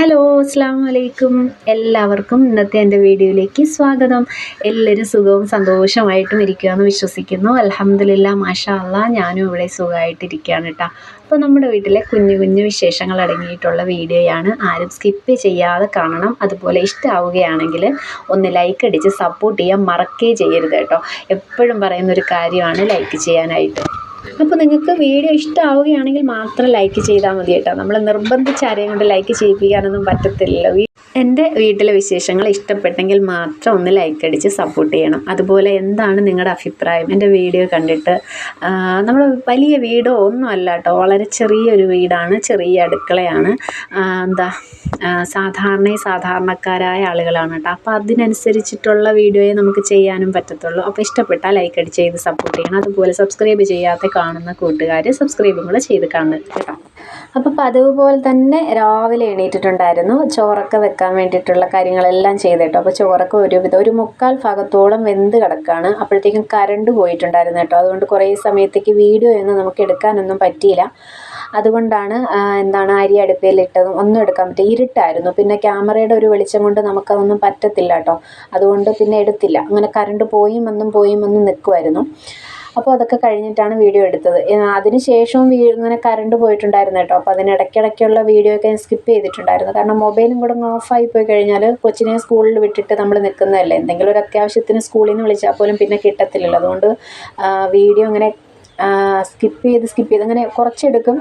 Hello അസ്സാം വലൈക്കും എല്ലാവർക്കും ഇന്നത്തെ എന്റെ വീഡിയോയിലേക്ക് സ്വാഗതം. എല്ലാവരും സുഖവും സന്തോഷമായിട്ടും ഇരിക്കുകയെന്ന് വിശ്വസിക്കുന്നു. അലഹമ്മദില്ല മാഷാ അല്ലാ ഞാനും ഇവിടെ സുഖമായിട്ടിരിക്കുകയാണ് കേട്ടോ അപ്പോൾ നമ്മുടെ വീട്ടിലെ കുഞ്ഞു കുഞ്ഞു വിശേഷങ്ങൾ അടങ്ങിയിട്ടുള്ള വീഡിയോയാണ് ആരും സ്കിപ്പ് ചെയ്യാതെ കാണണം. അതുപോലെ ഇഷ്ടമാവുകയാണെങ്കിൽ ഒന്ന് ലൈക്ക് അടിച്ച് സപ്പോർട്ട് ചെയ്യാൻ മറക്കേ ചെയ്യരുത് കേട്ടോ എപ്പോഴും പറയുന്നൊരു കാര്യമാണ് ലൈക്ക് ചെയ്യാനായിട്ട്. അപ്പോൾ നിങ്ങൾക്ക് വീഡിയോ ഇഷ്ടമാവുകയാണെങ്കിൽ മാത്രം ലൈക്ക് ചെയ്താൽ മതി കേട്ടോ. നമ്മൾ നിർബന്ധിച്ച് ആരെയും കൊണ്ട് ലൈക്ക് ചെയ്യിപ്പിക്കാനൊന്നും പറ്റത്തില്ലല്ലോ. എന്റെ വീട്ടിലെ വിശേഷങ്ങൾ ഇഷ്ടപ്പെട്ടെങ്കിൽ മാത്രം ഒന്ന് ലൈക്ക് അടിച്ച് സപ്പോർട്ട് ചെയ്യണം. അതുപോലെ എന്താണ് നിങ്ങളുടെ അഭിപ്രായം? എന്റെ വീഡിയോ കണ്ടിട്ട് നമ്മൾ വലിയ വീടോ ഒന്നും അല്ല കേട്ടോ. വളരെ ചെറിയൊരു വീടാണ് ചെറിയ അടുക്കളയാണ്. എന്താ സാധാരണ സാധാരണക്കാരായ ആളുകളാണ് കേട്ടോ. അപ്പോൾ അതിനനുസരിച്ചിട്ടുള്ള വീഡിയോയെ നമുക്ക് ചെയ്യാനും പറ്റത്തുള്ളൂ. അപ്പോൾ ഇഷ്ടപ്പെട്ടാൽ ലൈക്ക് അടിച്ച് ചെയ്ത് സപ്പോർട്ട് ചെയ്യണം. അതുപോലെ സബ്സ്ക്രൈബ് ചെയ്യാത്ത കാണുന്ന കൂട്ടുകാർ സബ്സ്ക്രൈബും കൂടെ ചെയ്ത് കാണുക കേട്ടോ. അപ്പോൾ പതിവ് പോലെ തന്നെ രാവിലെ എണീറ്റിട്ടുണ്ടായിരുന്നു. ചോറൊക്കെ വെക്കാൻ വേണ്ടിയിട്ടുള്ള കാര്യങ്ങളെല്ലാം ചെയ്തിട്ടോ അപ്പോൾ ചോറൊക്കെ ഒരുവിധം ഒരു മുക്കാൽ ഭാഗത്തോളം വെന്ത് കിടക്കുകയാണ് അപ്പോഴത്തേക്കും കറണ്ട് പോയിട്ടുണ്ടായിരുന്നു കേട്ടോ. അതുകൊണ്ട് കുറേ സമയത്തേക്ക് വീഡിയോ ഒന്നും നമുക്ക് എടുക്കാനൊന്നും പറ്റിയില്ല. അതുകൊണ്ടാണ് എന്താണ് അരി അടുപ്പിലിട്ടതും ഒന്നും എടുക്കാൻ പറ്റില്ല ഇരുട്ടായിരുന്നു. പിന്നെ ക്യാമറയുടെ ഒരു വെളിച്ചം കൊണ്ട് നമുക്കതൊന്നും പറ്റത്തില്ല കേട്ടോ. അതുകൊണ്ട് പിന്നെ എടുത്തില്ല. അങ്ങനെ കറണ്ട് പോയും വന്നും പോയും വന്നും നിൽക്കുമായിരുന്നു അപ്പോൾ അതൊക്കെ കഴിഞ്ഞിട്ടാണ് വീഡിയോ എടുത്തത്. അതിന് ശേഷവും ഇങ്ങനെ കറണ്ട് പോയിട്ടുണ്ടായിരുന്നു കേട്ടോ. അപ്പോൾ അതിനിടയ്ക്കിടയ്ക്കുള്ള വീഡിയോ ഒക്കെ ഞാൻ സ്കിപ്പ് ചെയ്തിട്ടുണ്ടായിരുന്നു. കാരണം മൊബൈലും കൂടെ ഓഫായി പോയി കഴിഞ്ഞാൽ കൊച്ചിനെ സ്കൂളിൽ വിട്ടിട്ട് നമ്മൾ നിൽക്കുന്നതല്ലേ എന്തെങ്കിലും ഒരു അത്യാവശ്യത്തിന് സ്കൂളിൽ നിന്ന് വിളിച്ചാൽ പോലും പിന്നെ കിട്ടത്തില്ലല്ലോ. അതുകൊണ്ട് വീഡിയോ ഇങ്ങനെ സ്കിപ്പ് ചെയ്ത് സ്കിപ്പ് ചെയ്ത് അങ്ങനെ കുറച്ചെടുക്കും.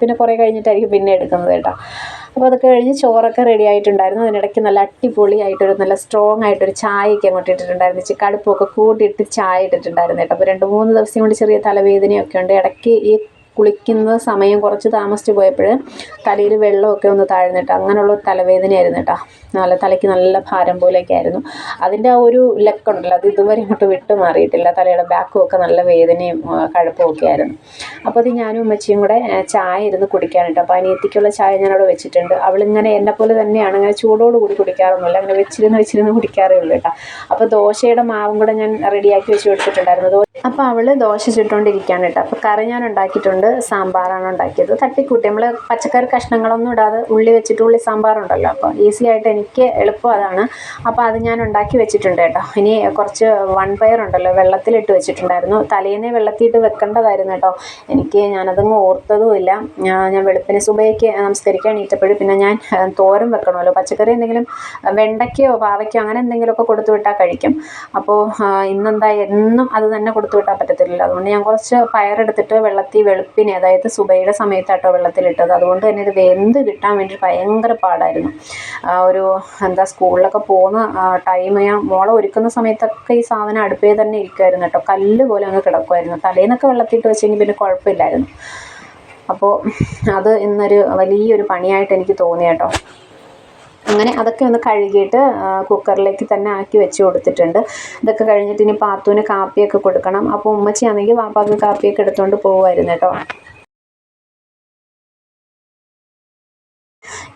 പിന്നെ കുറേ കഴിഞ്ഞിട്ടായിരിക്കും പിന്നെ എടുക്കുന്നത് കേട്ടോ. അപ്പോൾ അതൊക്കെ കഴിഞ്ഞ് ചോറൊക്കെ റെഡി ആയിട്ടുണ്ടായിരുന്നു. അതിനിടയ്ക്ക് നല്ല അടിപൊളിയായിട്ടൊരു നല്ല സ്ട്രോങ് ആയിട്ടൊരു ചായയൊക്കെ അങ്ങോട്ട് ഇട്ടിട്ടുണ്ടായിരുന്നു. കടുപ്പൊക്കെ കൂട്ടിയിട്ട് ചായ ഇട്ടിട്ടുണ്ടായിരുന്നു കേട്ടോ. അപ്പോൾ രണ്ട് മൂന്ന് ദിവസം കൊണ്ട് ചെറിയ തലവേദനയൊക്കെ ഉണ്ട്. ഇടയ്ക്ക് ഈ കുളിക്കുന്ന സമയം കുറച്ച് താമസിച്ച് പോയപ്പോൾ തലയിൽ വെള്ളമൊക്കെ ഒന്ന് താഴ്ന്നിട്ട് അങ്ങനെയുള്ള തലവേദന തലവേദനയായിരുന്നു കേട്ടോ. നല്ല തലയ്ക്ക് നല്ല ഭാരം പോലെയൊക്കെ ആയിരുന്നു. അതിന്റെ ആ ഒരു ലെക്കുണ്ടല്ലോ അത് ഇതുവരെ ഇങ്ങോട്ട് വിട്ടു മാറിയിട്ടില്ല. തലയുടെ ബാക്കും ഒക്കെ നല്ല വേദനയും കഴപ്പും ഒക്കെ ആയിരുന്നു. അപ്പോൾ അത് ഞാനും ഉമ്മച്ചിയും കൂടെ ചായ ഇരുന്ന് കുടിക്കാൻ കേട്ടോ അപ്പോൾ അനിയത്തിക്കുള്ള ചായ ഞാൻ അവിടെ വെച്ചിട്ടുണ്ട്. അവളിങ്ങനെ എന്നെ പോലെ തന്നെയാണ്. ഇങ്ങനെ ചൂടോട് കൂടി കുടിക്കാറൊന്നുമില്ല. അങ്ങനെ വെച്ചിരുന്ന് വെച്ചിരുന്ന് കുടിക്കാറേ ഉള്ളൂ കേട്ടോ. അപ്പോൾ ദോശയുടെ മാവും കൂടെ ഞാൻ റെഡിയാക്കി വെച്ച് കൊടുത്തിട്ടുണ്ടായിരുന്നു. അപ്പോൾ അവൾ ദോശ ചുട്ടുകൊണ്ടിരിക്കുകയാണ് കേട്ടോ. അപ്പോൾ കറി ഞാൻ ഉണ്ടാക്കിയിട്ടുണ്ട്. സാമ്പാറാണ് ഉണ്ടാക്കിയത്. തട്ടിക്കൂട്ടി. നമ്മൾ പച്ചക്കറി കഷ്ണങ്ങളൊന്നും ഇടാതെ ഉള്ളി വെച്ചിട്ട് ഉള്ളി സാമ്പാറുണ്ടല്ലോ. അപ്പോൾ ഈസി ആയിട്ട് എനിക്ക് എളുപ്പം അതാണ്. അപ്പോൾ അത് ഞാൻ ഉണ്ടാക്കി വെച്ചിട്ടുണ്ട് കേട്ടോ. ഇനി കുറച്ച് വൺ പയർ ഉണ്ടല്ലോ വെള്ളത്തിലിട്ട് വെച്ചിട്ടുണ്ടായിരുന്നു. തലേന്നേ വെള്ളത്തിയിട്ട് വെക്കേണ്ടതായിരുന്നു കേട്ടോ. എനിക്ക് ഞാനതങ്ങ് ഓർത്തതുമില്ല. ഞാൻ വെളുപ്പിന് സുബയ്ക്ക് നമസ്കരിക്കാൻ എണീറ്റപ്പോഴും പിന്നെ ഞാൻ തോരം വെക്കണമല്ലോ. പച്ചക്കറി എന്തെങ്കിലും വെണ്ടയ്ക്കയോ പാവയ്ക്കോ അങ്ങനെ എന്തെങ്കിലുമൊക്കെ കൊടുത്തു വിട്ടാൽ കഴിക്കും. അപ്പോൾ ഇന്നെന്താ എന്നും അത് തന്നെ കൊടുത്തു വിട്ടാൽ പറ്റത്തില്ലല്ലോ. അതുകൊണ്ട് ഞാൻ കുറച്ച് പയറെടുത്തിട്ട് വെള്ളത്തിൽ വെളുപ്പിന് അതായത് സുബൈയുടെ സമയത്താട്ടോ വെള്ളത്തിലിട്ടത്. അതുകൊണ്ട് തന്നെ ഇത് വെന്ത് കിട്ടാൻ വേണ്ടി ഭയങ്കര പാടായിരുന്നു. ഒരു എന്താ സ്കൂളിലൊക്കെ പോകുന്ന ടൈം ഞാൻ മോളെ ഒരുക്കുന്ന സമയത്തൊക്കെ ഈ സാധനം അടുപ്പേ തന്നെ ഇരിക്കുമായിരുന്നു കേട്ടോ. കല്ല് പോലെ അങ്ങ് കിടക്കുമായിരുന്നു തലേന്നൊക്കെ വെള്ളത്തിട്ട് വെച്ചെങ്കിൽ പിന്നെ കുഴപ്പമില്ലായിരുന്നു. അപ്പോൾ അത് ഇന്നൊരു വലിയൊരു പണിയായിട്ട് എനിക്ക് തോന്നി കേട്ടോ. അങ്ങനെ അതൊക്കെ ഒന്ന് കഴുകിയിട്ട് കുക്കറിലേക്ക് തന്നെ ആക്കി വെച്ച് കൊടുത്തിട്ടുണ്ട്. ഇതൊക്കെ കഴിഞ്ഞിട്ട് ഇനി പാത്തുവിന് കാപ്പിയൊക്കെ കൊടുക്കണം. അപ്പോൾ ഉമ്മച്ചിയാണെങ്കിൽ വാപ്പാക്ക് കാപ്പിയൊക്കെ എടുത്തുകൊണ്ട് പോകുമായിരുന്നു കേട്ടോ.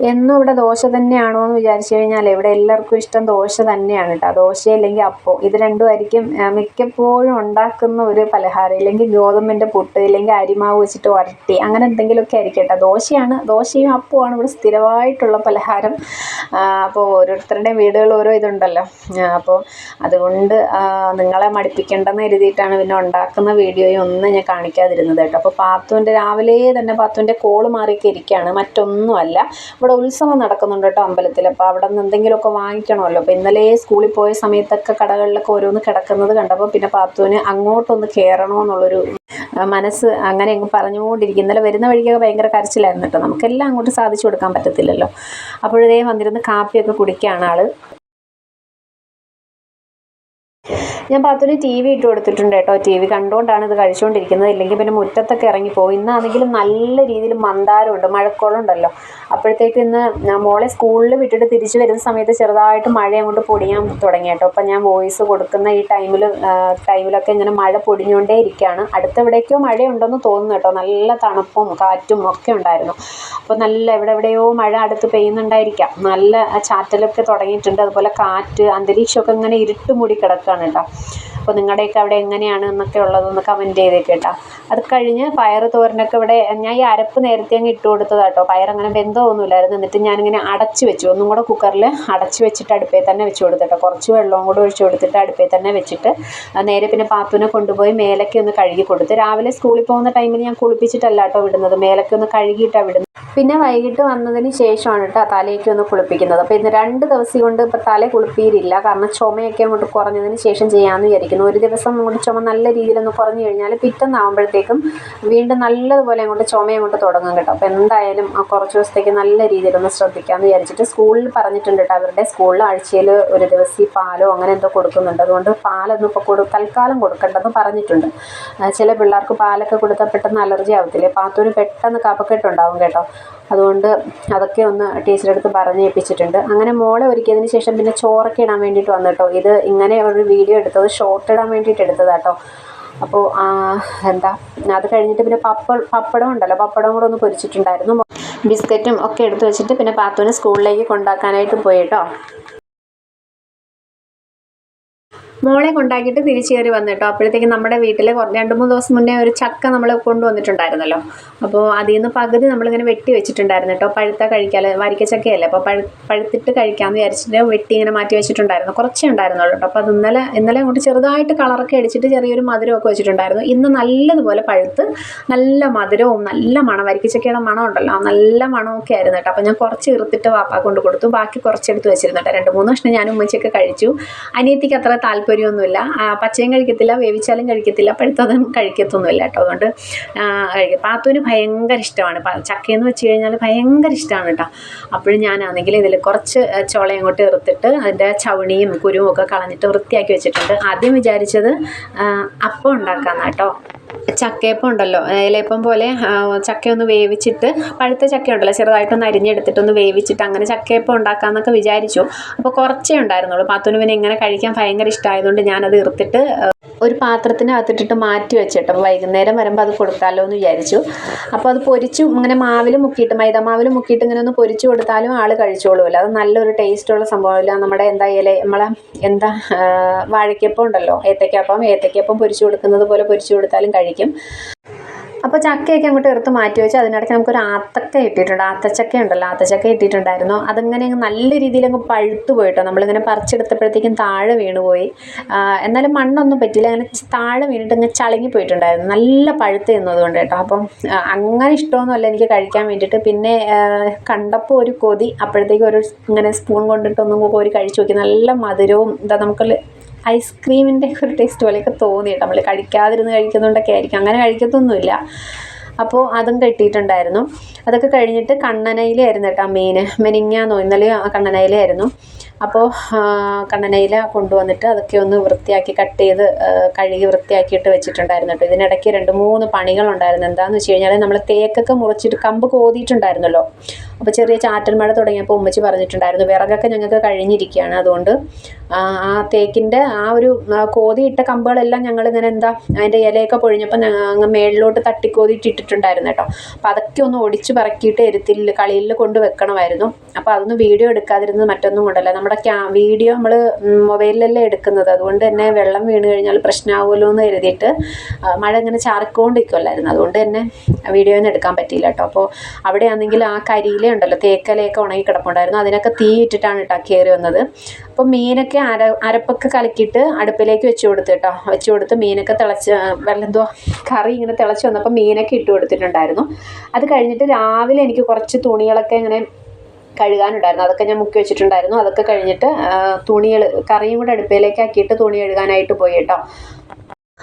എന്നും ഇവിടെ ദോശ തന്നെയാണോ എന്ന് വിചാരിച്ചു കഴിഞ്ഞാൽ ഇവിടെ എല്ലാവർക്കും ഇഷ്ടം ദോശ തന്നെയാണ് കേട്ടോ. ദോശ അല്ലെങ്കിൽ അപ്പോൾ ഇത് രണ്ടും ആയിരിക്കും മിക്കപ്പോഴും ഉണ്ടാക്കുന്ന ഒരു പലഹാരം. ഇല്ലെങ്കിൽ ഗോതമ്പിന്റെ പുട്ട് ഇല്ലെങ്കിൽ അരിമാവ് വെച്ചിട്ട് വരട്ടി അങ്ങനെ എന്തെങ്കിലുമൊക്കെ ആയിരിക്കും കേട്ടോ. ദോശയാണ് ദോശയും അപ്പമാണ് ഇവിടെ സ്ഥിരമായിട്ടുള്ള പലഹാരം. അപ്പോൾ ഓരോരുത്തരുടെയും വീടുകൾ ഓരോ ഇതുണ്ടല്ലോ. അപ്പോൾ അതുകൊണ്ട് നിങ്ങളെ മടിപ്പിക്കേണ്ടെന്ന് എഴുതിയിട്ടാണ് പിന്നെ ഉണ്ടാക്കുന്ന വീഡിയോയും ഒന്നും ഞാൻ കാണിക്കാതിരുന്നത് കേട്ടോ. അപ്പോൾ പാത്തുവിന്റെ രാവിലെ തന്നെ പാത്തുവിന്റെ കോൾ മാറിയൊക്കെ ഇരിക്കുകയാണ്. മറ്റൊന്നുമല്ല. ഉത്സവം നടക്കുന്നുണ്ട് കേട്ടോ അമ്പലത്തിൽ. അപ്പോൾ അവിടെ നിന്ന് എന്തെങ്കിലുമൊക്കെ വാങ്ങിക്കണമല്ലോ. അപ്പോൾ ഇന്നലെ സ്കൂളിൽ പോയ സമയത്തൊക്കെ കടകളിലൊക്കെ ഓരോന്ന് കിടക്കുന്നത് കണ്ടപ്പോൾ പിന്നെ പാത്തുവിന് അങ്ങോട്ടൊന്ന് കയറണമെന്നുള്ളൊരു മനസ്സ് അങ്ങനെ അങ്ങ് പറഞ്ഞുകൊണ്ടിരിക്കും ഇന്നലെ വരുന്ന വഴിക്കൊക്കെ ഭയങ്കര കരച്ചിലായിരുന്നു കേട്ടോ. നമുക്കെല്ലാം അങ്ങോട്ട് സാധിച്ചു കൊടുക്കാൻ പറ്റത്തില്ലല്ലോ. അപ്പോഴേ വന്നിരുന്ന് കാപ്പിയൊക്കെ കുടിക്കുകയാണ് ആൾ ഞാൻ പാത്തുന് ടി വി ഇട്ട് കൊടുത്തിട്ടുണ്ട് കേട്ടോ ടി വി കണ്ടുകൊണ്ടാണ് ഇത് കഴിച്ചുകൊണ്ടിരിക്കുന്നത് ഇല്ലെങ്കിൽ പിന്നെ മുറ്റത്തൊക്കെ ഇറങ്ങിപ്പോകും ഇന്നാണെങ്കിലും നല്ല രീതിയിൽ മന്ദാരമുണ്ട് മഴക്കോളുണ്ടല്ലോ. അപ്പോഴത്തേക്ക് ഇന്ന് മോളെ സ്കൂളിൽ വിട്ടിട്ട് തിരിച്ചു വരുന്ന സമയത്ത് ചെറുതായിട്ട് മഴ അങ്ങോട്ട് പൊടിയാൻ തുടങ്ങി കേട്ടോ. അപ്പം ഞാൻ വോയിസ് കൊടുക്കുന്ന ഈ ടൈമിൽ ടൈമിലൊക്കെ ഇങ്ങനെ മഴ പൊടിഞ്ഞുകൊണ്ടേ ഇരിക്കുകയാണ് അടുത്തെവിടേക്കോ മഴയുണ്ടെന്ന് തോന്നുന്നു കേട്ടോ. നല്ല തണുപ്പും കാറ്റും ഒക്കെ ഉണ്ടായിരുന്നു. അപ്പോൾ നല്ല എവിടെ എവിടെയോ മഴ അടുത്ത് പെയ്യുന്നുണ്ടായിരിക്കാം. നല്ല ചാറ്റലൊക്കെ തുടങ്ങിയിട്ടുണ്ട്. അതുപോലെ കാറ്റ് അന്തരീക്ഷമൊക്കെ ഇങ്ങനെ ഇരുട്ട് മൂടി കിടക്കുകയാണ് കേട്ടോ. അപ്പോൾ നിങ്ങളുടെയൊക്കെ അവിടെ എങ്ങനെയാണ് എന്നൊക്കെ ഉള്ളതൊന്ന് കമന്റ് ചെയ്തേക്ക് കേട്ടോ. അത് കഴിഞ്ഞ് പയർ തോരനൊക്കെ ഇവിടെ ഞാൻ ഈ അരപ്പ് നേരത്തെ അങ്ങ് ഇട്ട് കൊടുത്തതാണ് കേട്ടോ. പയർ അങ്ങനെ ബന്ധമൊന്നുമില്ലായിരുന്നു. എന്നിട്ട് ഞാനിങ്ങനെ അടച്ച് വെച്ചു. ഒന്നും കൂടെ കുക്കറിൽ അടച്ച് വെച്ചിട്ട് അടുപ്പേ തന്നെ വെച്ച് കൊടുത്തിട്ടോ കുറച്ച് വെള്ളവും കൂടെ ഒഴിച്ചു കൊടുത്തിട്ട് അടുപ്പേ തന്നെ വെച്ചിട്ട് നേരെ പിന്നെ പാത്തുവിനെ കൊണ്ടുപോയി മേലൊക്കെ ഒന്ന് കഴുകി കൊടുത്ത്. രാവിലെ സ്കൂളിൽ പോകുന്ന ടൈമിൽ ഞാൻ കുളിപ്പിച്ചിട്ടല്ല കേട്ടോ വിടുന്നത്. മേലൊക്കെ ഒന്ന് കഴുകിയിട്ടാണ് വിടുന്നത്. പിന്നെ വൈകിട്ട് വന്നതിന് ശേഷമാണ് കേട്ടോ തലയൊക്കെ ഒന്ന് കുളിപ്പിക്കുന്നത്. അപ്പോൾ ഇന്ന് രണ്ട് ദിവസം കൊണ്ട് ഇപ്പോൾ തല കുളിപ്പിയിലില്ല കാരണം ചുമയൊക്കെ അങ്ങോട്ട് കുറഞ്ഞതിന് ശേഷം ചെയ്യാമെന്ന് വിചാരിക്കുന്നു. ഒരു ദിവസം അങ്ങോട്ട് ചുമ നല്ല രീതിയിലൊന്ന് കുറഞ്ഞു കഴിഞ്ഞാൽ പിറ്റന്നാകുമ്പോഴത്തേക്കും വീണ്ടും നല്ലതുപോലെ അങ്ങോട്ട് ചുമ അങ്ങോട്ട് തുടങ്ങും കേട്ടോ. അപ്പോൾ എന്തായാലും ആ കുറച്ച് ദിവസത്തേക്ക് നല്ല രീതിയിലൊന്ന് ശ്രദ്ധിക്കാമെന്ന് വിചാരിച്ചിട്ട് സ്കൂളിൽ പറഞ്ഞിട്ടുണ്ട് കേട്ടോ. അവരുടെ സ്കൂളിൽ ആഴ്ചയിൽ ഒരു ദിവസം ഈ പാലോ അങ്ങനെ എന്തോ കൊടുക്കുന്നുണ്ട്. അതുകൊണ്ട് പാലൊന്നും ഇപ്പോൾ കൊടു തൽക്കാലം കൊടുക്കേണ്ടെന്ന് പറഞ്ഞിട്ടുണ്ട്. ചില പിള്ളേർക്ക് പാലൊക്കെ കൊടുത്താൽ പെട്ടെന്ന് അലർജി ആവത്തില്ലേ? പാത്തൂര് പെട്ടെന്ന് കപക്കെട്ടുണ്ടാവും കേട്ടോ. അതുകൊണ്ട് അതൊക്കെ ഒന്ന് ടീച്ചറെടുത്ത് അടുത്ത് പറഞ്ഞ് ഏൽപ്പിച്ചിട്ടുണ്ട് അങ്ങനെ മോളെ ഒരുക്കിയതിന് ശേഷം പിന്നെ ചോറൊക്കെ ഇടാൻ വേണ്ടിയിട്ട് വന്നു കേട്ടോ. ഇത് ഇങ്ങനെ ഒരു വീഡിയോ എടുത്തത്. ഷോർട്ട് ഇടാൻ വേണ്ടിയിട്ട് എടുത്തതാട്ടോ അപ്പോൾ എന്താ അത് കഴിഞ്ഞിട്ട് പിന്നെ പപ്പ പപ്പടം ഉണ്ടല്ലോ. പപ്പടം കൂടെ ഒന്ന് പൊരിച്ചിട്ടുണ്ടായിരുന്നു. ബിസ്ക്കറ്റും ഒക്കെ എടുത്ത് വെച്ചിട്ട് പിന്നെ പാത്തുവിനെ സ്കൂളിലേക്ക് കൊണ്ടാക്കാനായിട്ട് പോയി കേട്ടോ മോളെ കൊണ്ടാക്കിയിട്ട് തിരിച്ചു കയറി വന്നു കേട്ടോ. അപ്പോഴത്തേക്കും നമ്മുടെ വീട്ടിൽ രണ്ട് മൂന്ന് ദിവസം മുന്നേ ഒരു ചക്ക നമ്മൾ കൊണ്ടുവന്നിട്ടുണ്ടായിരുന്നല്ലോ അപ്പോൾ അതിൽ നിന്ന് പകുതി നമ്മളിങ്ങനെ വെട്ടി വെച്ചിട്ടുണ്ടായിരുന്നു കേട്ടോ. പഴുത്ത കഴിക്കാൽ വരിക്കച്ചക്കയല്ലേ അപ്പോൾ പഴു പഴുത്തിട്ട് കഴിക്കാമെന്ന് വിചാരിച്ചിട്ട് വെട്ടി ഇങ്ങനെ മാറ്റി വെച്ചിട്ടുണ്ടായിരുന്നു. കുറച്ചേ ഉണ്ടായിരുന്നുള്ളൂ കേട്ടോ. അപ്പോൾ അത് ഇന്നലെ ഇന്നലെ അങ്ങോട്ട് ചെറുതായിട്ട് കളറൊക്കെ അടിച്ചിട്ട് ചെറിയൊരു മധുരമൊക്കെ വെച്ചിട്ടുണ്ടായിരുന്നു. ഇന്ന് നല്ലതുപോലെ പഴുത്ത് നല്ല മധുരവും നല്ല മണം. വരിക്കച്ചക്കയുടെ മണം ഉണ്ടല്ലോ. നല്ല മണമൊക്കെ ആയിരുന്നു കേട്ടോ. അപ്പോൾ ഞാൻ കുറച്ച് ഇറുത്തിട്ട് വാപ്പാ കൊണ്ട് കൊടുത്തു. ബാക്കി കുറച്ചെടുത്ത് വെച്ചിരുന്നു കേട്ടോ. രണ്ട് മൂന്ന് കഷ്ണം ഞാൻ ഉമ്മച്ചൊക്കെ കഴിച്ചു. അനിയത്തിക്ക് അത്ര താല്പര്യമൊന്നുമില്ല. പച്ചയും കഴിക്കത്തില്ല വേവിച്ചാലും കഴിക്കത്തില്ല പഴുത്തതും കഴിക്കത്തൊന്നുമില്ല കേട്ടോ. അതുകൊണ്ട് കഴിക്കും. പാത്തുവിന് ഭയങ്കര ഇഷ്ടമാണ്. ചക്കയെന്ന് വെച്ച് കഴിഞ്ഞാൽ ഭയങ്കര ഇഷ്ടമാണ് കേട്ടോ. അപ്പോഴും ഞാനാണെങ്കിൽ ഇതിൽ കുറച്ച് ചോള അങ്ങോട്ട് ഇറുത്തിട്ട് അതിന്റെ ചവണിയും കുരുവും ഒക്കെ കളഞ്ഞിട്ട് വൃത്തിയാക്കി വെച്ചിട്ടുണ്ട്. ആദ്യം വിചാരിച്ചത് അപ്പം ഉണ്ടാക്കാമെന്നാണ് കേട്ടോ. ചക്കയപ്പം ഉണ്ടല്ലോ ഏലയപ്പം പോലെ ചക്കയൊന്ന് വേവിച്ചിട്ട് പഴുത്ത ചക്ക ഉണ്ടല്ലോ ചെറുതായിട്ടൊന്ന് അരിഞ്ഞെടുത്തിട്ടൊന്ന് വേവിച്ചിട്ട് അങ്ങനെ ചക്കയപ്പം ഉണ്ടാക്കാമെന്നൊക്കെ വിചാരിച്ചു. അപ്പോൾ കുറച്ചേ ഉണ്ടായിരുന്നുള്ളൂ. പാത്തുന് പിന്നെ ഇങ്ങനെ കഴിക്കാൻ ഭയങ്കര ഇഷ്ടമായതുകൊണ്ട് ഞാനത് ഇറുത്തിട്ട് ഒരു പാത്രത്തിനകത്തിട്ടിട്ട് മാറ്റി വെച്ചിട്ട് അപ്പോൾ വൈകുന്നേരം വരുമ്പോൾ അത് കൊടുക്കാമല്ലോ എന്ന് വിചാരിച്ചു. അപ്പോൾ അത് പൊരിച്ചു ഇങ്ങനെ മാവിൽ മുക്കിയിട്ട് മൈദമാവിൽ മുക്കിയിട്ട് ഇങ്ങനെ ഒന്ന് പൊരിച്ചു കൊടുത്താലും ആൾ കഴിച്ചോളുമല്ലോ. അത് നല്ലൊരു ടേസ്റ്റുള്ള സംഭവമില്ല. നമ്മുടെ എന്താ ഇല നമ്മളെ എന്താ വാഴയ്ക്കപ്പം ഉണ്ടല്ലോ ഏത്തയ്ക്കപ്പം. ഏത്തയ്ക്കപ്പം പൊരിച്ചു കൊടുക്കുന്നത് പോലെ പൊരിച്ചു കൊടുത്താലും കഴിക്കും. അപ്പോൾ ചക്കയൊക്കെ അങ്ങോട്ട് എടുത്ത് മാറ്റി വെച്ച് അതിനിടയ്ക്ക് നമുക്കൊരു ആത്തക്ക ഇട്ടിട്ടുണ്ട് ആത്തച്ചക്ക ഉണ്ടല്ലോ. ആത്തച്ചക്ക ഇട്ടിട്ടുണ്ടായിരുന്നു അതങ്ങനെ നല്ല രീതിയിൽ അങ്ങ് പഴുത്തു പോയിട്ടോ. നമ്മളിങ്ങനെ പറിച്ചെടുത്തപ്പോഴത്തേക്കും താഴെ വീണുപോയി. എന്നാലും മണ്ണൊന്നും പറ്റില്ല അങ്ങനെ താഴെ വീണിട്ട് ഇങ്ങനെ ചളങ്ങി പോയിട്ടുണ്ടായിരുന്നു. നല്ല പഴുത്ത് എന്നതുകൊണ്ട് കേട്ടോ. അപ്പം അങ്ങനെ ഇഷ്ടമൊന്നുമല്ല എനിക്ക് കഴിക്കാൻ വേണ്ടിയിട്ട്. പിന്നെ കണ്ടപ്പോൾ ഒരു കൊതി. അപ്പോഴത്തേക്കും ഒരു ഇങ്ങനെ സ്പൂൺ കൊണ്ടിട്ടൊന്നും കോരി കഴിച്ചു നോക്കി. നല്ല മധുരവും എന്താ നമുക്ക് ഐസ്ക്രീമിന്റെ ഒരു ടേസ്റ്റ് പോലെയൊക്കെ തോന്നി നമ്മൾ കഴിക്കാതിരുന്ന് കഴിക്കുന്നതുകൊണ്ടൊക്കെ ആയിരിക്കും. അങ്ങനെ കഴിക്കത്തൊന്നുമില്ല. അപ്പോൾ അതും കെട്ടിയിട്ടുണ്ടായിരുന്നു. അതൊക്കെ കഴിഞ്ഞിട്ട് കണ്ണനയിലായിരുന്നു കേട്ടോ മീൻ മെനിങ്ങാന്നോ? ഇന്നലെ കണ്ണനയിലായിരുന്നു അപ്പോൾ കണ്ണനയില കൊണ്ടുവന്നിട്ട് അതൊക്കെ ഒന്ന് വൃത്തിയാക്കി കട്ട് ചെയ്ത് കഴുകി വൃത്തിയാക്കിയിട്ട് വെച്ചിട്ടുണ്ടായിരുന്നു കേട്ടോ. ഇതിനിടയ്ക്ക് രണ്ട് മൂന്ന് പണികളുണ്ടായിരുന്നു. എന്താണെന്ന് വെച്ച് കഴിഞ്ഞാൽ നമ്മൾ തേക്കൊക്കെ മുറിച്ചിട്ട് കമ്പ് കോതിയിട്ടുണ്ടായിരുന്നല്ലോ. അപ്പോൾ ചെറിയ ചാറ്റൽ മഴ തുടങ്ങിയപ്പോൾ ഉമ്മച്ചി പറഞ്ഞിട്ടുണ്ടായിരുന്നു വിറകൊക്കെ ഞങ്ങൾക്ക് കഴിഞ്ഞിരിക്കുകയാണ് അതുകൊണ്ട്. ആ തേക്കിന്റെ ആ ഒരു കോതിയിട്ട കമ്പുകളെല്ലാം ഞങ്ങളിങ്ങനെ എന്താ അതിന്റെ ഇലയൊക്കെ പൊഴിഞ്ഞപ്പോൾ ഞങ്ങൾ മേളിലോട്ട് തട്ടിക്കോതിയിട്ട് ഇട്ടിട്ടുണ്ടായിരുന്നു കേട്ടോ. അപ്പോൾ അതൊക്കെ ഒന്ന് ഒടിച്ച് പറക്കിയിട്ട് എരുത്തിൽ കളിയിൽ കൊണ്ട് വെക്കണമായിരുന്നു. അപ്പോൾ അതൊന്നും വീഡിയോ എടുക്കാതിരുന്നത് മറ്റൊന്നും കൊണ്ടല്ല. നമ്മുടെ ക്യാ വീഡിയോ നമ്മൾ മൊബൈലിലല്ലേ എടുക്കുന്നത്. അതുകൊണ്ട് തന്നെ വെള്ളം വീണ് കഴിഞ്ഞാൽ പ്രശ്നമാവുമല്ലോ എന്ന് കരുതിയിട്ട് മഴ ഇങ്ങനെ ചാറിക്കൊണ്ടിരിക്കുമല്ലായിരുന്നു അതുകൊണ്ട് തന്നെ വീഡിയോ ഒന്നും എടുക്കാൻ പറ്റിയില്ല കേട്ടോ. അപ്പോൾ അവിടെയാണെങ്കിൽ ആ കരിയില ഉണ്ടല്ലോ തേക്കലയൊക്കെ ഉണങ്ങി കിടപ്പുണ്ടായിരുന്നു. അതിനൊക്കെ തീ ഇട്ടിട്ടാണ് കേട്ടോ കയറി വന്നത്. അപ്പോൾ മീനൊക്കെ അര അരപ്പൊക്കെ കലക്കിയിട്ട് അടുപ്പിലേക്ക് വെച്ച് കൊടുത്ത് കേട്ടോ വെച്ച് കൊടുത്ത് മീനൊക്കെ തിളച്ച് വെള്ളം എന്തോ കറി ഇങ്ങനെ തിളച്ച് വന്നപ്പോൾ മീനൊക്കെ ഇട്ട് കൊടുത്തിട്ടുണ്ടായിരുന്നു. അത് കഴിഞ്ഞിട്ട് രാവിലെ എനിക്ക് കുറച്ച് തുണികളൊക്കെ ഇങ്ങനെ കഴുകാനുണ്ടായിരുന്നു. അതൊക്കെ ഞാൻ മുക്കി വെച്ചിട്ടുണ്ടായിരുന്നു. അതൊക്കെ കഴിഞ്ഞിട്ട് തുണികൾ കറിയും കൂടെ അടുപ്പിലേക്ക് ആക്കിയിട്ട് തുണി കഴുകാനായിട്ട് പോയി കേട്ടോ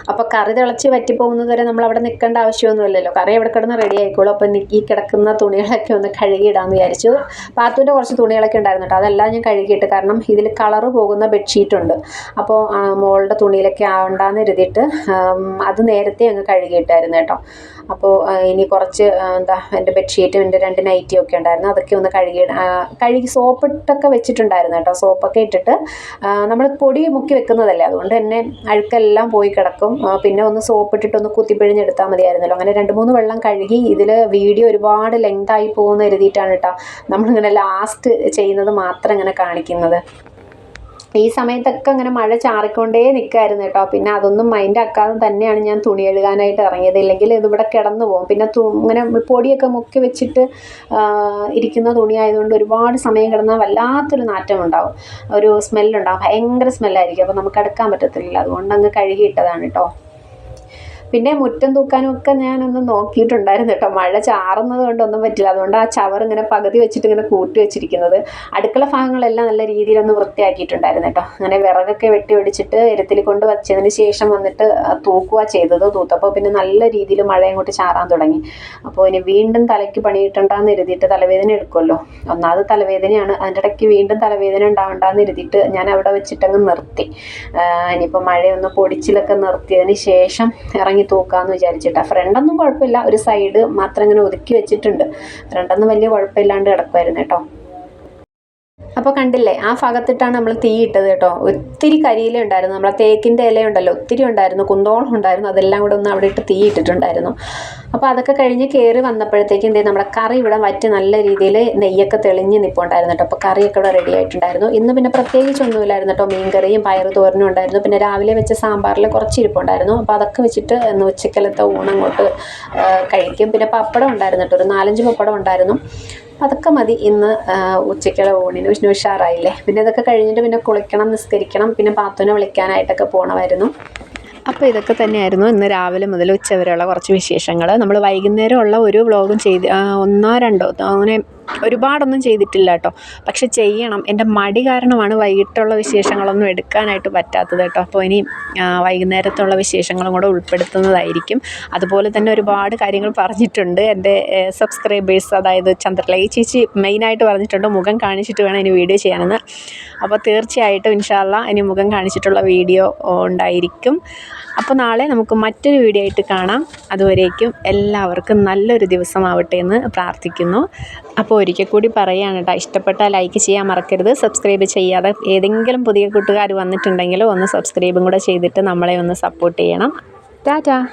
അപ്പോൾ കറി തിളച്ച് വറ്റിപ്പോകുന്നത് വരെ നമ്മൾ അവിടെ നിൽക്കേണ്ട ആവശ്യമൊന്നുമില്ലല്ലോ. കറി എവിടെ കിടന്ന് റെഡി ആയിക്കോളും. അപ്പോൾ നി- ഈ കിടക്കുന്ന തുണികളൊക്കെ ഒന്ന് കഴുകിയിടാമെന്ന് വിചാരിച്ചു. പാത്തുവിന്റെ കുറച്ച് തുണികളൊക്കെ ഉണ്ടായിരുന്നു കേട്ടോ. അതെല്ലാം ഞാൻ കഴുകിയിട്ട് കാരണം ഇതിൽ കളറ് പോകുന്ന ബെഡ്ഷീറ്റ് ഉണ്ട്. അപ്പോൾ മോളുടെ തുണിയിലൊക്കെ ആവണ്ടെന്ന് എഴുതിയിട്ട് അത് നേരത്തെ അങ്ങ് കഴുകിയിട്ടായിരുന്നു കേട്ടോ. അപ്പോൾ ഇനി കുറച്ച് എന്താ എന്റെ ബെഡ്ഷീറ്റും എന്റെ രണ്ട് നൈറ്റിയും ഒക്കെ ഉണ്ടായിരുന്നു. അതൊക്കെ ഒന്ന് കഴുകി കഴുകി സോപ്പിട്ടൊക്കെ വെച്ചിട്ടുണ്ടായിരുന്നു കേട്ടോ. സോപ്പൊക്കെ ഇട്ടിട്ട് നമ്മൾ പൊടി മുക്കി വെക്കുന്നതല്ലേ? അതുകൊണ്ട് തന്നെ അഴുക്കെല്ലാം പോയി കിടക്കും. ആ, പിന്നെ ഒന്ന് സോപ്പിട്ടിട്ട് ഒന്ന് കുത്തിപ്പിഴിഞ്ഞെടുത്താൽ മതിയായിരുന്നല്ലോ. അങ്ങനെ രണ്ട് മൂന്ന് വെള്ളം കഴുകി ഇതിൽ വീഡിയോ ഒരുപാട് ലെങ്ത് ആയി പോകുന്ന കരുതിയിട്ടാണ് കേട്ടോ നമ്മളിങ്ങനെ ലാസ്റ്റ് ചെയ്യുന്നത് മാത്രം ഇങ്ങനെ കാണിക്കുന്നത്. ഈ സമയത്തൊക്കെ അങ്ങനെ മഴ ചാറിക്കൊണ്ടേ നിൽക്കായിരുന്നു കേട്ടോ. പിന്നെ അതൊന്നും മൈൻഡ് ആക്കാതെ തന്നെയാണ് ഞാൻ തുണി എഴുകാനായിട്ട് ഇറങ്ങിയത്. ഇല്ലെങ്കിൽ ഇതിവിടെ കിടന്നു പോകും. പിന്നെ ഇങ്ങനെ പൊടിയൊക്കെ മുക്കി വെച്ചിട്ട് ഇരിക്കുന്ന തുണി ആയതുകൊണ്ട് ഒരുപാട് സമയം കിടന്നാൽ വല്ലാത്തൊരു നാറ്റം ഉണ്ടാവും. ഒരു സ്മെല്ലുണ്ടാവും ഭയങ്കര സ്മെല്ലായിരിക്കും അപ്പോൾ നമുക്ക് അടുക്കാൻ പറ്റത്തില്ല അതുകൊണ്ട് അങ്ങ് കഴുകിയിട്ടതാണ് കേട്ടോ. പിന്നെ മുറ്റം തൂക്കാനും ഒക്കെ ഞാനൊന്ന് നോക്കിയിട്ടുണ്ടായിരുന്നു കേട്ടോ. മഴ ചാറുന്നത് കൊണ്ടൊന്നും പറ്റില്ല. അതുകൊണ്ട് ആ ചവർ ഇങ്ങനെ പകുതി വെച്ചിട്ട് ഇങ്ങനെ കൂട്ടി വെച്ചിരിക്കുന്നത്. അടുക്കള ഭാഗങ്ങളെല്ലാം നല്ല രീതിയിലൊന്ന് വൃത്തിയാക്കിയിട്ടുണ്ടായിരുന്നു കേട്ടോ. അങ്ങനെ വിറകൊക്കെ വെട്ടി ഒടിച്ചിട്ട് എരത്തിൽ കൊണ്ട് വച്ചതിന് ശേഷം വന്നിട്ട് തൂക്കുക ചെയ്തത് തൂത്തപ്പോൾ പിന്നെ നല്ല രീതിയിൽ മഴ അങ്ങോട്ട് ചാറാൻ തുടങ്ങി. അപ്പോൾ ഇനി വീണ്ടും തലയ്ക്ക് പണിയിട്ടുണ്ടാന്ന് എഴുതിയിട്ട് തലവേദന എടുക്കുമല്ലോ. ഒന്നാമത് തലവേദനയാണ്. അതിന്റെ ഇടയ്ക്ക് വീണ്ടും തലവേദന ഉണ്ടാവണ്ടെന്ന് എഴുതിയിട്ട് ഞാൻ അവിടെ വെച്ചിട്ടങ്ങ് നിർത്തി. ഇനിയിപ്പോൾ മഴയൊന്ന് പൊടിച്ചിലൊക്കെ നിർത്തിയതിന് ശേഷം ഇറങ്ങി തൂക്കാമെന്ന് വിചാരിച്ചിട്ടാ. ഫ്രണ്ടൊന്നും കുഴപ്പമില്ല. ഒരു സൈഡ് മാത്രം ഇങ്ങനെ ഒതുക്കി വെച്ചിട്ടുണ്ട്. ഫ്രണ്ടൊന്നും വലിയ കുഴപ്പമില്ലാണ്ട് കിടക്കുമായിരുന്നു കേട്ടോ. അപ്പോൾ കണ്ടില്ലേ ആ ഭാഗത്തിട്ടാണ് നമ്മൾ തീ ഇട്ടത് കേട്ടോ. ഒത്തിരി കരിയില ഉണ്ടായിരുന്നു. നമ്മളെ തേക്കിന്റെ ഇല ഉണ്ടല്ലോ ഒത്തിരി ഉണ്ടായിരുന്നു. കുന്തോളം ഉണ്ടായിരുന്നു. അതെല്ലാം കൂടെ ഒന്ന് അവിടെ ഇട്ട് തീ ഇട്ടിട്ടുണ്ടായിരുന്നു. അപ്പോൾ അതൊക്കെ കഴിഞ്ഞ് കയറി വന്നപ്പോഴത്തേക്കും എന്തേ നമ്മുടെ കറി ഇവിടെ വറ്റി നല്ല രീതിയിൽ നെയ്യൊക്കെ തെളിഞ്ഞ് നിൽപ്പുണ്ടായിരുന്നു കേട്ടോ. അപ്പോൾ കറിയൊക്കെ ഇവിടെ റെഡി ആയിട്ടുണ്ടായിരുന്നു. ഇന്ന് പിന്നെ പ്രത്യേകിച്ചൊന്നുമില്ലായിരുന്നു കേട്ടോ. മീൻകറിയും പയറ് തോരനും ഉണ്ടായിരുന്നു. പിന്നെ രാവിലെ വെച്ച സാമ്പാറിൽ കുറച്ച് ഇരിപ്പുണ്ടായിരുന്നു. അപ്പോൾ അതൊക്കെ വെച്ചിട്ട് ഇന്ന് ഉച്ചക്കലത്തെ ഊണങ്ങോട്ട് കഴിക്കും. പിന്നെ പപ്പടം ഉണ്ടായിരുന്നു കേട്ടോ. ഒരു നാലഞ്ച് പപ്പടം ഉണ്ടായിരുന്നു. അതൊക്കെ മതി ഇന്ന് ഉച്ചയ്ക്കുള്ള ഊണിന്. വിഷ്ണു ഉഷാറായില്ലേ? പിന്നെ ഇതൊക്കെ കഴിഞ്ഞിട്ട് പിന്നെ കുളിക്കണം നിസ്കരിക്കണം. പിന്നെ പാത്തുനെ വിളിക്കാനായിട്ടൊക്കെ പോകണമായിരുന്നു അപ്പോൾ ഇതൊക്കെ തന്നെയായിരുന്നു ഇന്ന് രാവിലെ മുതൽ ഉച്ച വരെയുള്ള കുറച്ച് വിശേഷങ്ങൾ നമ്മൾ വൈകുന്നേരമുള്ള ഒരു വ്ളോഗും ചെയ്ത് ഒന്നോ രണ്ടോ അങ്ങനെ ഒരുപാടൊന്നും ചെയ്തിട്ടില്ല കേട്ടോ. പക്ഷെ ചെയ്യണം. എന്റെ മടി കാരണമാണ് വൈകിട്ടുള്ള വിശേഷങ്ങളൊന്നും എടുക്കാനായിട്ട് പറ്റാത്തത് കേട്ടോ. അപ്പോൾ ഇനി വൈകുന്നേരത്തുള്ള വിശേഷങ്ങളും കൂടെ ഉൾപ്പെടുത്തുന്നതായിരിക്കും. അതുപോലെ തന്നെ ഒരുപാട് കാര്യങ്ങൾ പറഞ്ഞിട്ടുണ്ട് എന്റെ സബ്സ്ക്രൈബേഴ്സ് അതായത് ചന്ദ്രല ഈ ചേച്ചി മെയിനായിട്ട് പറഞ്ഞിട്ടുണ്ട്. മുഖം കാണിച്ചിട്ട് വേണം ഇനി വീഡിയോ ചെയ്യാനെന്ന്. അപ്പോൾ തീർച്ചയായിട്ടും ഇൻഷാല്ല ഇനി മുഖം കാണിച്ചിട്ടുള്ള വീഡിയോ ഉണ്ടായിരിക്കും. അപ്പോൾ നാളെ നമുക്ക് മറ്റൊരു വീഡിയോ ആയിട്ട് കാണാം. അതുവരേക്കും എല്ലാവർക്കും നല്ലൊരു ദിവസമാവട്ടെ എന്ന് പ്രാർത്ഥിക്കുന്നു. അപ്പോൾ ഒരിക്കൽ കൂടി പറയുകയാണ് കേട്ടോ. ഇഷ്ടപ്പെട്ടാൽ ലൈക്ക് ചെയ്യാൻ മറക്കരുത്. സബ്സ്ക്രൈബ് ചെയ്യാതെ ഏതെങ്കിലും പുതിയ കൂട്ടുകാർ വന്നിട്ടുണ്ടെങ്കിൽ ഒന്ന് സബ്സ്ക്രൈബും കൂടെ ചെയ്തിട്ട് നമ്മളെ ഒന്ന് സപ്പോർട്ട് ചെയ്യണം. ടാറ്റാ.